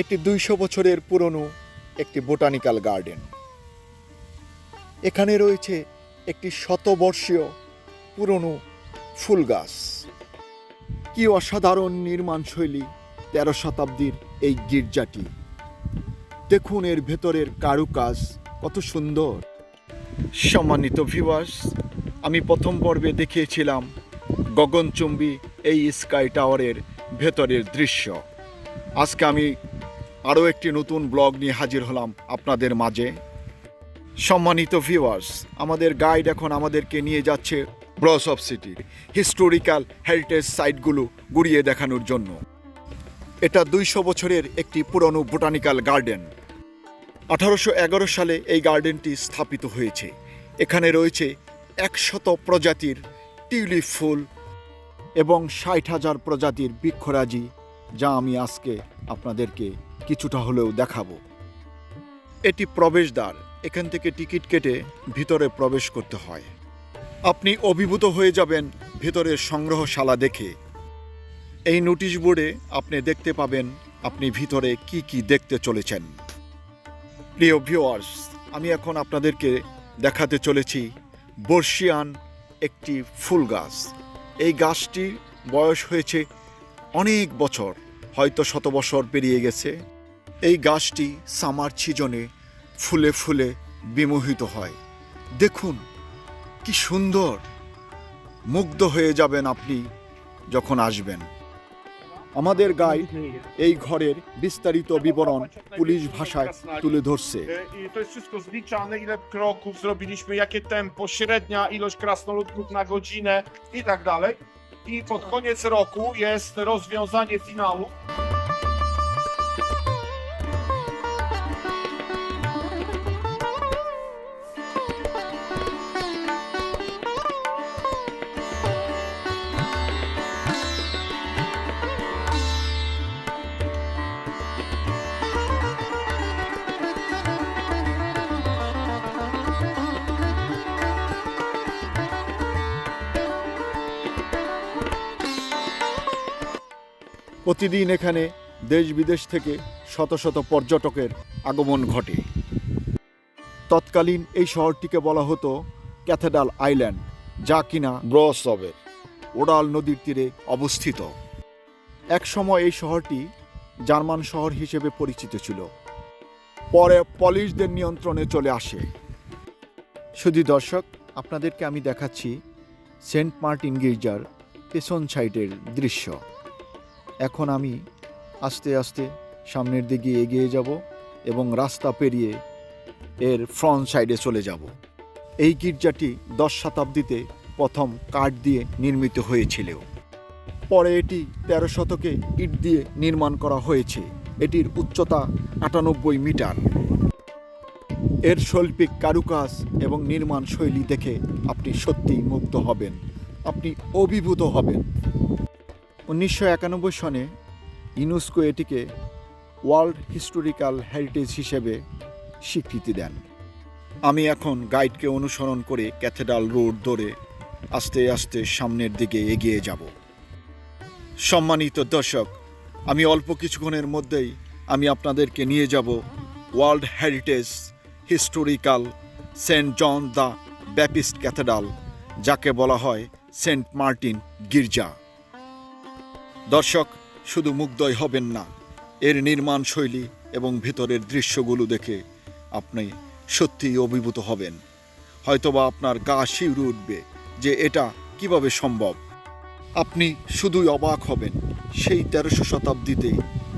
এটি দুইশো বছরের পুরনো একটি বোটানিক্যাল গার্ডেন। এখানে রয়েছে একটি শতবর্ষীয় পুরনো ফুল গাছ। কি অসাধারণ নির্মাণ শৈলী তেরো শতাব্দীর এই গির্জাটি। দেখুন এর ভেতরের কারুকাজ কত সুন্দর। সম্মানিত ভিউয়ার্স আমি প্রথম পর্বে দেখিয়েছিলাম গগনচুম্বী এই স্কাই টাওয়ারের ভেতরের দৃশ্য। আজকে আমি আরও একটি নতুন ব্লগ নিয়ে হাজির হলাম আপনাদের মাঝে। সম্মানিত ভিউয়ার্স আমাদের গাইড এখন আমাদেরকে নিয়ে যাচ্ছে ব্রস অফ সিটির হিস্টোরিক্যাল হেরিটেজ সাইটগুলো ঘুরিয়ে দেখানোর জন্য। এটা দুইশো বছরের একটি পুরনো বোটানিক্যাল গার্ডেন আঠারোশো এগারো সালে এই গার্ডেনটি স্থাপিত হয়েছে। এখানে রয়েছে একশত প্রজাতির টিউলিপ ফুল এবং ষাট হাজার প্রজাতির বৃক্ষরাজি যা আমি আজকে আপনাদেরকে কিছুটা হলেও দেখাবো। এটি প্রবেশদ্বার, এখান থেকে টিকিট কেটে ভিতরে প্রবেশ করতে হয়। আপনি অভিভূত হয়ে যাবেন ভিতরের সংগ্রহশালা দেখে। এই নোটিশ বোর্ডে আপনি দেখতে পাবেন আপনি ভিতরে কি কি দেখতে চলেছেন। প্রিয় ভিউয়ার্স, আমি এখন আপনাদেরকে দেখাতে চলেছি বর্ষিয়ান একটি ফুল গাছ। এই গাছটির বয়স হয়েছে অনেক বছর হয়তো শত বছর পেরিয়ে গেছে এই গাছটি সামার সিজনে ফুলে ফুলে বিমোহিত হয়। দেখুন কি সুন্দর! মুগ্ধ হয়ে যাবেন আপনি যখন আসবেন। আমাদের গাইড এই ঘরের বিস্তারিত বিবরণ পুলিশ ভাষায় তুলে ধরছে। I to jest wszystko zliczane, ile kroków zrobiliśmy, jakie tempo. I pod koniec roku jest rozwiązanie finału. প্রতিদিন এখানে দেশ বিদেশ থেকে শত শত পর্যটকের আগমন ঘটে। তৎকালীন এই শহরটিকে বলা হতো ক্যাথেড্রাল আইল্যান্ড, যা কিনা ব্রসবের ওডাল নদীর তীরে অবস্থিত। একসময় এই শহরটি জার্মান শহর হিসেবে পরিচিত ছিল। পরে পলিশদের নিয়ন্ত্রণে চলে আসে। শুধু দর্শক, আপনাদেরকে আমি দেখাচ্ছি সেন্ট মার্টিন গির্জার পেছন সাইডের দৃশ্য। এখন আমি আস্তে আস্তে সামনের দিকে এগিয়ে যাব এবং রাস্তা পেরিয়ে এর ফ্রন্ট সাইডে চলে যাব। এই গির্জাটি দশ শতাব্দীতে প্রথম কাঠ দিয়ে নির্মিত হয়েছিল পরে এটি তেরো শতকে ইট দিয়ে নির্মাণ করা হয়েছে। এটির উচ্চতা আটানব্বই মিটার। এর শৈল্পিক কারুকাজ এবং নির্মাণ শৈলী দেখে আপনি সত্যিই মুগ্ধ হবেন। আপনি অভিভূত হবেন। উনিশশো একানব্বই সনে ইউনেস্কো এটিকে ওয়ার্ল্ড হিস্টোরিক্যাল হেরিটেজ হিসেবে স্বীকৃতি দেন। আমি এখন গাইডকে অনুসরণ করে ক্যাথেড্রাল রোড ধরে আস্তে আস্তে সামনের দিকে এগিয়ে যাব। সম্মানিত দর্শক, আমি অল্প কিছুক্ষণের মধ্যেই আমি আপনাদেরকে নিয়ে যাব world heritage historical Saint John the Baptist cathedral, যাকে বলা হয় সেন্ট মার্টিন গির্জা। দর্শক, শুধু মুগ্ধই হবেন না। এর নির্মাণ শৈলী এবং ভিতরের দৃশ্যগুলো দেখে আপনি সত্যিই অভিভূত হবেন। হয়তোবা আপনার গা শিউরে উঠবে যে এটা কীভাবে সম্ভব। আপনি শুধুই অবাক হবেন সেই তেরোশো শতাব্দীতে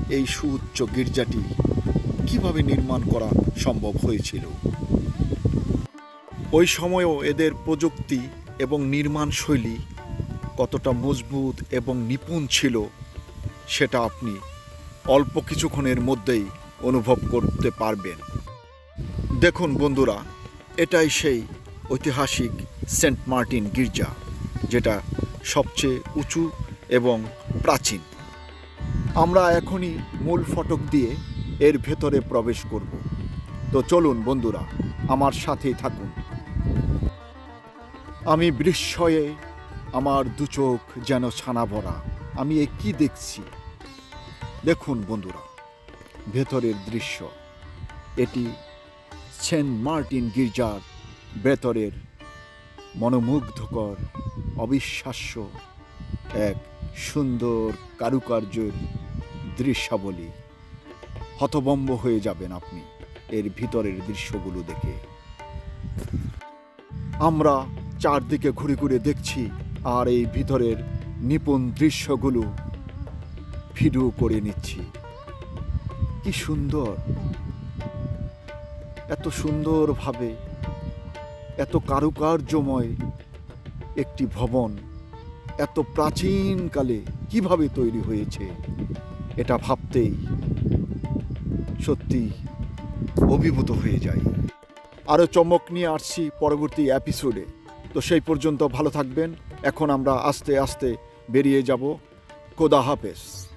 এই সুউচ্চ গির্জাটি কীভাবে নির্মাণ করা সম্ভব হয়েছিল। ওই সময়ও এদের প্রযুক্তি এবং নির্মাণ শৈলী কতটা মজবুত এবং নিপুণ ছিল সেটা আপনি অল্প কিছুক্ষণের মধ্যেই অনুভব করতে পারবেন। দেখুন বন্ধুরা, এটাই সেই ঐতিহাসিক সেন্ট মার্টিন গির্জা, যেটা সবচেয়ে উঁচু এবং প্রাচীন। আমরা এখনই মূল ফটক দিয়ে এর ভেতরে প্রবেশ করব। তো চলুন বন্ধুরা, আমার সাথেই থাকুন। আমি বিস্ময়ে আমার দু চোখ যেন ছানা ভরা। আমি এ কি দেখছি? দেখুন বন্ধুরা, ভেতরের দৃশ্য। এটি সেন্ট মার্টিন গির্জার ভেতরের মনোমুগ্ধকর, অবিশ্বাস্য এক সুন্দর কারুকার্যের দৃশ্যাবলী। হতবম্ব হয়ে যাবেন আপনি এর ভিতরের দৃশ্যগুলো দেখে। আমরা চারদিকে ঘুরে ঘুরে দেখছি আর এই ভিতরের নিপুণ দৃশ্যগুলো ভিডিও করে নিচ্ছি। কি সুন্দর। এত সুন্দরভাবে, এত কারুকার্যময় একটি ভবন, এত প্রাচীনকালে কীভাবে তৈরি হয়েছে, এটা ভাবতেই সত্যি অভিভূত হয়ে যায় আরও চমক নিয়ে আসছি পরবর্তী এপিসোডে তো সেই পর্যন্ত ভালো থাকবেন। এখন আমরা আস্তে আস্তে বেরিয়ে যাব। খোদা হাফেজ।